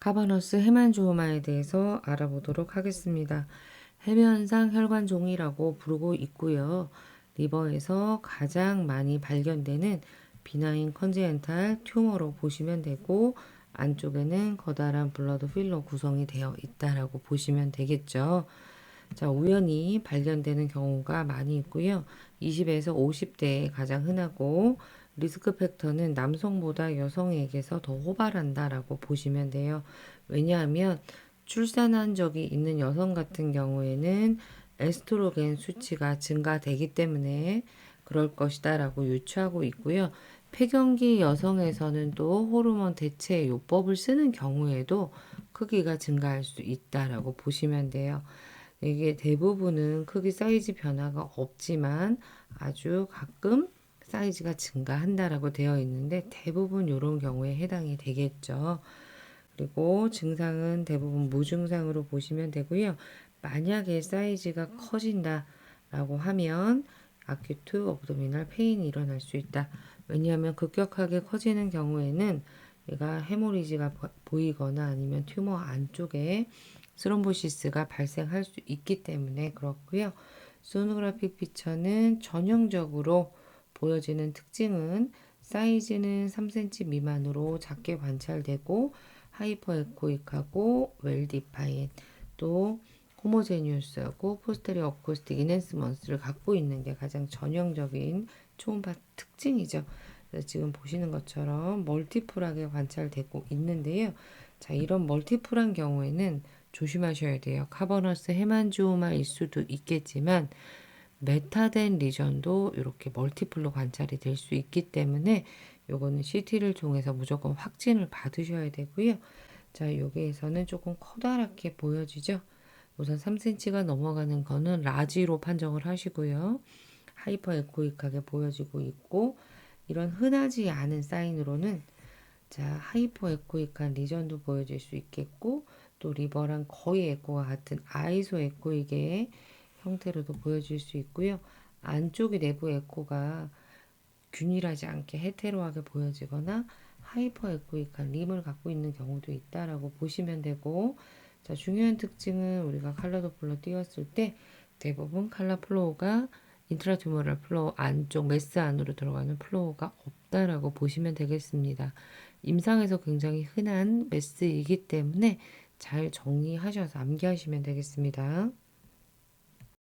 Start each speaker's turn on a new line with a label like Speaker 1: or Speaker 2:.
Speaker 1: 카바너스 헤만조마에 대해서 알아보도록 하겠습니다. 해면상 혈관종이라고 부르고 있고요. 리버에서 가장 많이 발견되는 비나인 컨제엔탈 튜머로 보시면 되고 안쪽에는 커다란 블러드 필러 구성이 되어 있다라고 보시면 되겠죠. 자, 우연히 발견되는 경우가 많이 있고요. 20에서 50대에 가장 흔하고 리스크 팩터는 남성보다 여성에게서 더 호발한다라고 보시면 돼요. 왜냐하면 출산한 적이 있는 여성 같은 경우에는 에스트로겐 수치가 증가되기 때문에 그럴 것이다라고 유추하고 있고요. 폐경기 여성에서는 또 호르몬 대체 요법을 쓰는 경우에도 크기가 증가할 수 있다라고 보시면 돼요. 이게 대부분은 크기 사이즈 변화가 없지만 아주 가끔 사이즈가 증가한다라고 되어 있는데 대부분 이런 경우에 해당이 되겠죠. 그리고 증상은 대부분 무증상으로 보시면 되고요. 만약에 사이즈가 커진다라고 하면 아큐트 업도미널 페인이 일어날 수 있다. 왜냐하면 급격하게 커지는 경우에는 얘가 헤모리지가 보이거나 아니면 튜머 안쪽에 스롬보시스가 발생할 수 있기 때문에 그렇고요. 소노그래픽 피처는 전형적으로 보여지는 특징은 사이즈는 3cm 미만으로 작게 관찰되고 하이퍼 에코익하고 웰 디파인 또 호모제니우스하고 포스테리어 어코스틱 이넨스먼스를 갖고 있는 게 가장 전형적인 초음파 특징이죠. 지금 보시는 것처럼 멀티플하게 관찰되고 있는데요. 자, 이런 멀티플한 경우에는 조심하셔야 돼요. 카버너스 헤만지오마일 수도 있겠지만 메타된 리전도 이렇게 멀티플로 관찰이 될 수 있기 때문에 요거는 CT를 통해서 무조건 확진을 받으셔야 되고요. 자, 여기에서는 조금 커다랗게 보여지죠. 우선 3cm가 넘어가는 거는 라지로 판정을 하시고요. 하이퍼 에코익하게 보여지고 있고 이런 흔하지 않은 사인으로는 자, 하이퍼 에코익한 리전도 보여질 수 있겠고 또 리버랑 거의 에코와 같은 아이소 에코익의 형태로도 보여질 수 있고요. 안쪽이 내부 에코가 균일하지 않게 헤테로하게 보여지거나 하이퍼 에코익한 림을 갖고 있는 경우도 있다라고 보시면 되고 자, 중요한 특징은 우리가 칼라 도플러 띄웠을 때 대부분 칼라 플로우가 인트라튜머럴 플로우 안쪽 메스 안으로 들어가는 플로우가 없다라고 보시면 되겠습니다. 임상에서 굉장히 흔한 메스이기 때문에 잘 정리하셔서 암기하시면 되겠습니다.